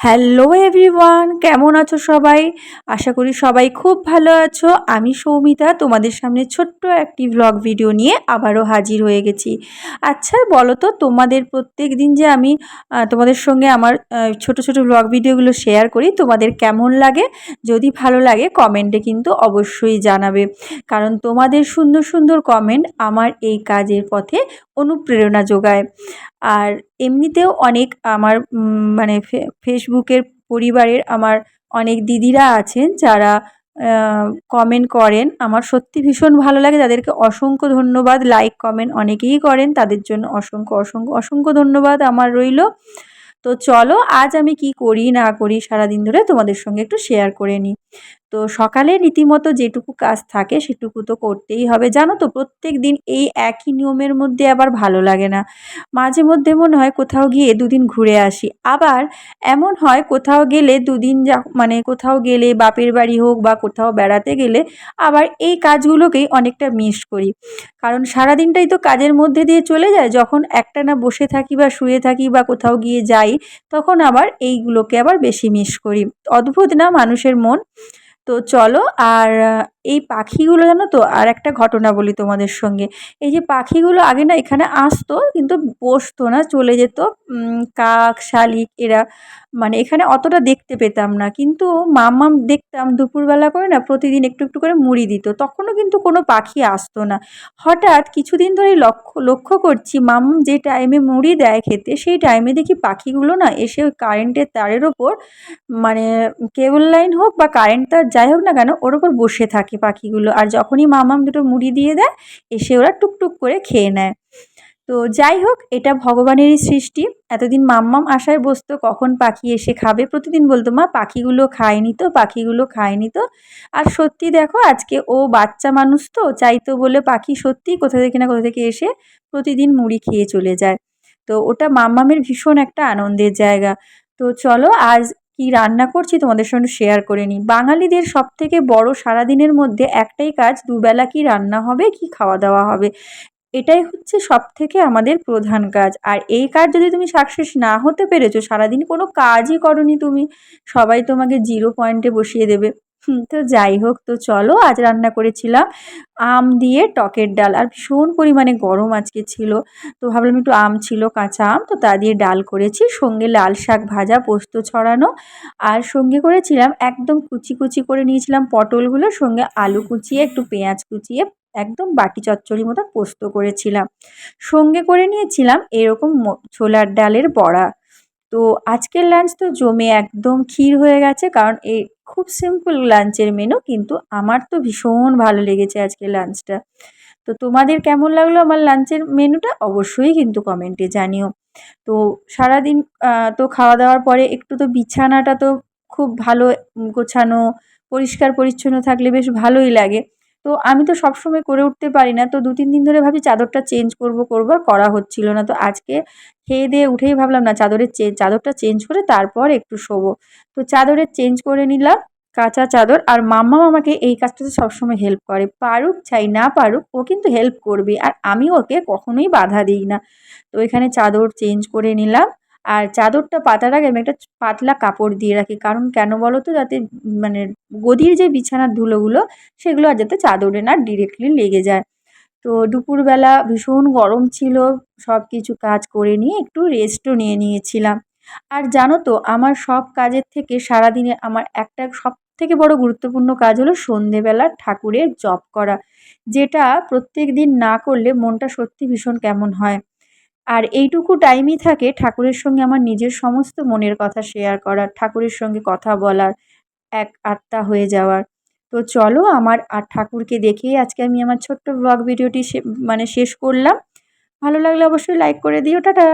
Hello everyone কেমন আছো সবাই? আশা করি সবাই খুব ভালো আছো। আমি সৌমিতা, তোমাদের সামনে ছোট্ট একটি ভ্লগ ভিডিও নিয়ে আবারও হাজির হয়ে গেছি। আচ্ছা বলো তো, তোমাদের প্রত্যেক দিন যে আমি তোমাদের সঙ্গে আমার ছোট ছোট ভ্লগ ভিডিওগুলো শেয়ার করি, তোমাদের কেমন লাগে? যদি ভালো লাগে কমেন্টে কিন্তু অবশ্যই জানাবে। কারণ তোমাদের সুন্দর সুন্দর কমেন্ট আমার এই কাজের পথে অনুপ্রেরণা যোগায়। আর এমনিতেও অনেক আমার মানে ফেসবুকের পরিবারের আমার অনেক দিদিরা আছেন যারা কমেন্ট করেন। আমার সত্যি ভীষণ ভালো লাগে। তাদেরকে অসংখ্য ধন্যবাদ। লাইক কমেন্ট অনেকেই করেন। তাদের জন্য অসংখ্য অসংখ্য অসংখ্য ধন্যবাদ আমার রইল। তো চলো, আজ আমি কি করি না করি সারাদিন ধরে তোমাদের সঙ্গে একটু শেয়ার করে নিই। তো সকালে রীতিমতো যেটুকু কাজ থাকে সেটুকু তো করতেই হবে। জানো তো প্রত্যেক দিন এই একই নিয়মের মধ্যে আবার ভালো লাগে না। মাঝে মধ্যে মনে হয় কোথাও গিয়ে দুদিন ঘুরে আসি। আবার এমন হয় কোথাও গেলে দুদিন যা মানে কোথাও গেলে বাপের বাড়ি হোক বা কোথাও বেড়াতে গেলে আবার এই কাজগুলোকেই অনেকটা মিস করি। কারণ সারাদিনটাই তো কাজের মধ্যে দিয়ে চলে যায়। যখন একটা না বসে থাকি বা শুয়ে থাকি বা কোথাও গিয়ে যাই, তখন আবার এইগুলোকে আবার বেশি মিস করি। অদ্ভুত না মানুষের মন? তো চলো আর এই পাখিগুলো জানো তো, আর একটা ঘটনা বলি তোমাদের সঙ্গে। এই যে পাখিগুলো আগে না এখানে আসতো, কিন্তু বসতো না, চলে যেত। কাক, শালিক এরা মানে এখানে অতটা দেখতে পেতাম না। কিন্তু মামাম দেখতাম দুপুরবেলা করে না, প্রতিদিন একটু একটু করে মুড়ি দিত। তখনও কিন্তু কোনো পাখি আসতো না। হঠাৎ কিছুদিন ধরেই লক্ষ্য লক্ষ্য করছি, মাম্মাম যে টাইমে মুড়ি দেয় খেতে, সেই টাইমে দেখি পাখিগুলো না এসে ওই কারেন্টের তারের ওপর মানে কেবল লাইন হোক বা কারেন্ট তার যাই হোক না কেন, ওর ওপর বসে থাকে। পাখিগুলো, আর যখনই মামাম দুটো মুড়ি দিয়ে দেয়, এসে ওরা টুকটুক করে খেয়ে নেয়। তো যাই হোক, এটা ভগবানেরই সৃষ্টি। এতদিন মাম্মাম আশায় বসতো, কখন পাখি এসে খাবে? প্রতিদিন বলতো, মা, পাখিগুলো খায়নি তো, পাখিগুলো খায়নি তো। আর সত্যি দেখো, আজকে ও বাচ্চা মানুষ তো, চাইতো বলে পাখি সত্যি কোথা থেকে না কোথা থেকে এসে প্রতিদিন মুড়ি খেয়ে চলে যায়। তো ওটা মাম্মামের ভীষণ একটা আনন্দের জায়গা। তো চলো, আজ কি রান্না করছি তোমাদের সঙ্গে শেয়ার করে নিই। বাঙালিদের সব থেকে বড় সারাদিনের মধ্যে একটাই কাজ, দুবেলা কি রান্না হবে, কি খাওয়া দাওয়া হবে। এটাই হচ্ছে সব থেকে আমাদের প্রধান কাজ। আর এই কাজ যদি তুমি সাকসেস না হতে পেরেছ, সারাদিন কোনো কাজই করনি তুমি, সবাই তোমাকে জিরো পয়েন্টে বসিয়ে দেবে। তো যাই হোক, তো চলো আজ রান্না করেছিলাম আম দিয়ে টকের ডাল। আর ভীষণ পরিমাণে গরম আজকে ছিল, তো ভাবলাম একটু আম ছিল, কাঁচা আম, তো তা দিয়ে ডাল করেছি, সঙ্গে লাল শাক ভাজা, পোস্ত ছড়ানো। আর সঙ্গে করেছিলাম একদম কুচি কুচি করে নিয়েছিলাম পটলগুলো, সঙ্গে আলু কুচিয়ে, একটু পেঁয়াজ কুচিয়ে, একদম বাটি চচ্চড়ির মতো পোস্ত করেছিলাম। সঙ্গে করে নিয়েছিলাম এরকম ছোলার ডালের বড়া। তো আজকের লাঞ্চ তো জমে একদম ক্ষীর হয়ে গেছে, কারণ এই খুব সিম্পল লাঞ্চের মেনু কিন্তু আমার তো ভীষণ ভালো লেগেছে আজকে লাঞ্চটা তো তোমাদের কেমন লাগল আমার লাঞ্চের মেনুটা অবশ্যই কিন্তু কমেন্টে জানিও। তো সারাদিন তো খাওয়া দাওয়ার পরে একটু তো বিছানাটা তো খুব ভালো গোছানো পরিষ্কার পরিচ্ছন্ন থাকলে বেশ ভালোই লাগে। তো আমি তো সবসময় করে উঠতে পারি না। তো দু তিন দিন ধরে ভাবছি চাদরটা চেঞ্জ করব করব করা হচ্ছিল না। তো আজকে খেয়ে দিয়ে উঠেই ভাবলাম, না, চাদরের চাদরটা চেঞ্জ করে তারপর একটু শোবো। তো চাদরের চেঞ্জ করে নিলাম, কাঁচা চাদর আর মাম্মা আমাকে এই কাজটাতে সবসময় হেল্প করে। পারুক চাই না পারুক, ও কিন্তু হেল্প করবে। আর আমি ওকে কখনোই বাধা দিই না। তো এখানে চাদর চেঞ্জ করে নিলাম। আর চাদরটা পাতার আগে আমি একটা পাতলা কাপড় দিয়ে রাখি। কারণ কেন বলো তো যাতে মানে গদির যে বিছানার ধুলোগুলো, সেগুলো আর যাতে চাদরে না ডিরেক্টলি লেগে যায়। তো দুপুরবেলা ভীষণ গরম ছিল সব কিছু কাজ করে নিয়ে একটু রেস্টও নিয়ে নিয়েছিলাম। আর জানো তো, আমার সব কাজের থেকে সারাদিনে আমার একটা সব থেকে বড় গুরুত্বপূর্ণ কাজ হলো সন্ধেবেলা ঠাকুরের জপ করা। যেটা প্রত্যেক দিন না করলে মনটা সত্যি ভীষণ কেমন হয়। আর এইটুকু টাইমই থাকে ঠাকুরের সঙ্গে আমার নিজের সমস্ত মনের কথা শেয়ার করার, ঠাকুরের সঙ্গে কথা বলার, এক আত্মা হয়ে যাওয়ার। তো চলো আমার আর ঠাকুরকে দেখেই আজকে আমি আমার ছোট্ট ব্লগ ভিডিওটি মানে শেষ করলাম। ভালো লাগলে অবশ্যই লাইক করে দিও। টাটা!